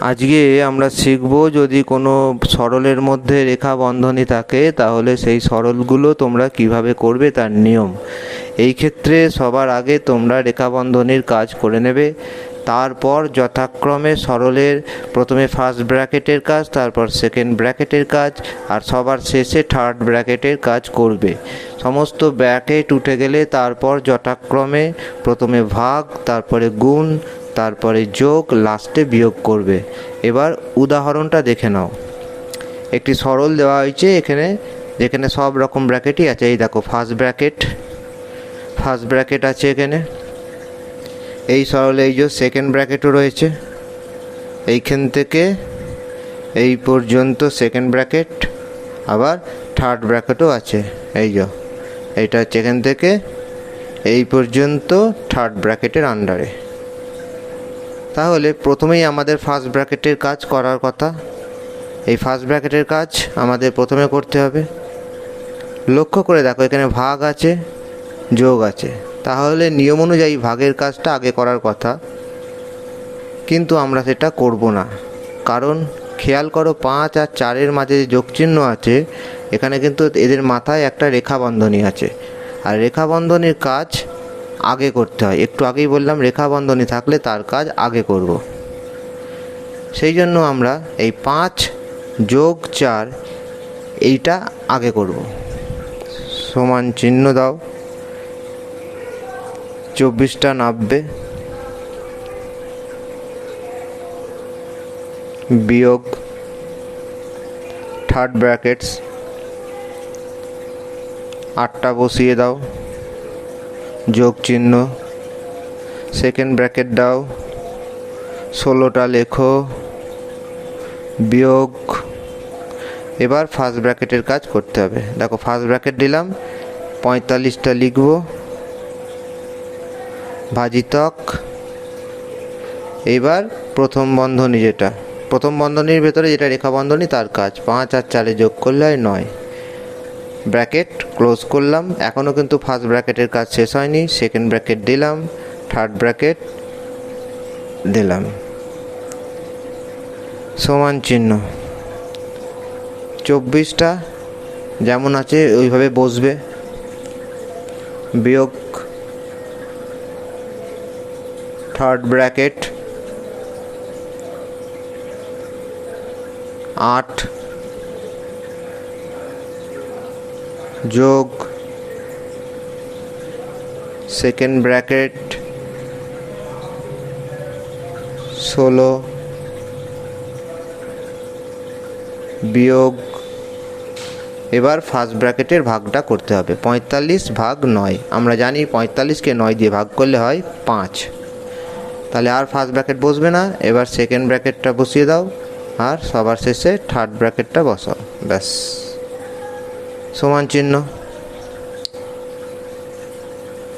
আজকে আমরা শিখব যদি কোনো সরলের মধ্যে রেখা বন্ধনী থাকে, তাহলে সেই সরলগুলো তোমরা কীভাবে করবে তার নিয়ম। এই ক্ষেত্রে সবার আগে তোমরা রেখা বন্ধনীর কাজ করে নেবে। তারপর যথাক্রমে সরলের প্রথমে ফার্স্ট ব্র্যাকেটের কাজ, তারপর সেকেন্ড ব্র্যাকেটের কাজ, আর সবার শেষে থার্ড ব্র্যাকেটের কাজ করবে। সমস্ত ব্র্যাকেট উঠে গেলে তারপর যথাক্রমে প্রথমে ভাগ, তারপরে গুণ তারপরে যোগ লাস্টে বিয়োগ করবে। এবার উদাহরণটা দেখে নাও। একটি সরল দেওয়া হয়েছে এখানে, যেখানে সব রকম ব্র্যাকেটই আছে। এই দেখো ফার্স্ট ব্র্যাকেট ফার্স্ট ব্র্যাকেট আছে এখানে। এই সরলে এই যে সেকেন্ড ব্র্যাকেটও রয়েছে। এইখান থেকে এই পর্যন্ত সেকেন্ড ব্র্যাকেট আবার থার্ড ব্র্যাকেটও আছে। এই যে, এইটা হচ্ছে এখান থেকে এই পর্যন্ত থার্ড ব্র্যাকেটের আন্ডারে তাহলে প্রথমেই আমাদের ফার্স্ট ব্র্যাকেটের কাজ করার কথা। এই ফার্স্ট ব্র্যাকেটের কাজ আমাদের প্রথমে করতে হবে। লক্ষ্য করে দেখো, এখানে ভাগ আছে, যোগ আছে। তাহলে নিয়ম অনুযায়ী ভাগের কাজটা আগে করার কথা। কিন্তু আমরা সেটা করব না। কারণ খেয়াল করো, পাঁচ আর চারের মাঝে যে যোগচিহ্ন আছে, এখানে কিন্তু এদের মাথায় একটা রেখা বন্ধনী আছে। আর রেখা বন্ধনীর কাজ আগে করতে হয়। একটু আগেই বললাম রেখা বন্ধনী থাকলে তার কাজ আগে করব। সেই জন্য আমরা এই পাঁচ যোগ চার, এইটা আগে করব। সমান চিহ্ন দাও। চব্বিশটা নাববে। বিয়োগ থার্ড ব্র্যাকেটস আটটা বসিয়ে দাও। যোগ চিহ্ন। সেকেন্ড ব্র্যাকেট দাও। ষোলোটা লেখো। বিয়োগ। এবার ফার্স্ট ব্র্যাকেটের কাজ করতে হবে। দেখো ফার্স্ট ব্র্যাকেট দিলাম, পঁয়তাল্লিশটা লিখব। ভাজিতক। এবার প্রথম বন্ধনী যেটা। প্রথম বন্ধনীর ভেতরে যেটা রেখা বন্ধনী, তার কাজ। পাঁচ আর চারে যোগ করলে হয় নয়। ব্র্যাকেট ক্লোজ করলাম। এখনও কিন্তু ফার্স্ট ব্র্যাকেটের কাজ শেষ হয়নি। সেকেন্ড ব্র্যাকেট দিলাম। থার্ড ব্র্যাকেট দিলাম। সমান চিহ্ন। চব্বিশটা যেমন আছে ওইভাবে বসবে। বিয়োগ থার্ড ব্র্যাকেট। আট যোগ সেকেন্ড ব্র্যাকেট ষোলো, বিয়োগ, এবার ফার্স্ট ব্র্যাকেটের ভাগটা করতে হবে। পঁয়তাল্লিশ ভাগ নয়। আমরা জানি পঁয়তাল্লিশকে নয় দিয়ে ভাগ করলে হয় পাঁচ। তাহলে আর ফার্স্ট ব্র্যাকেট বসবে না। এবার সেকেন্ড ব্র্যাকেটটা বসিয়ে দাও। আর সবার শেষে থার্ড ব্র্যাকেটটা বসাও। ব্যাস। সমান চিহ্ন।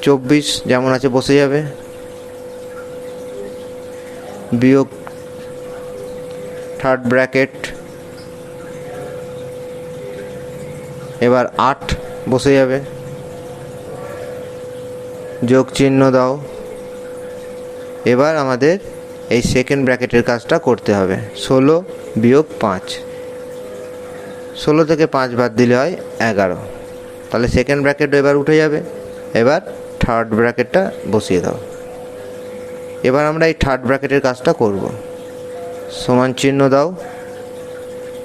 চব্বিশ যেমন আছে বসে যাবে। বিয়োগ থার্ড ব্র্যাকেট এবার আট বসে যাবে। যোগ চিহ্ন দাও। এবার আমাদের এই সেকেন্ড ব্র্যাকেটের কাজটা করতে হবে। ষোলো বিয়োগ পাঁচ। ষোলো থেকে পাঁচ বাদ দিলে হয় এগারো। তাহলে সেকেন্ড ব্র্যাকেট এবার উঠে যাবে। এবার থার্ড ব্র্যাকেটটা বসিয়ে দাও। এবার আমরা এই থার্ড ব্র্যাকেটের কাজটা করব। সমান চিহ্ন দাও।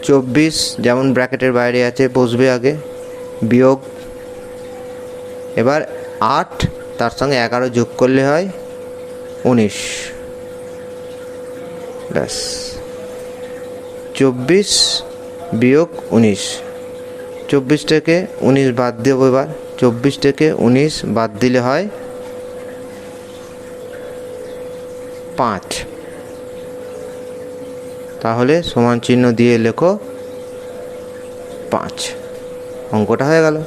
চব্বিশ, যেমন ব্র্যাকেটের বাইরে আছে, বসবে আগে। বিয়োগ। এবার আট, তার সঙ্গে এগারো যোগ করলে হয় উনিশ। ব্যাস। চব্বিশ বিয়োগ উনিশ। চব্বিশ থেকে উনিশ বাদ দেবো এবার। চব্বিশ থেকে উনিশ বাদ দিলে হয় পাঁচ। তাহলে সমান চিহ্ন দিয়ে লেখো পাঁচ। অঙ্কটা হয়ে গেল।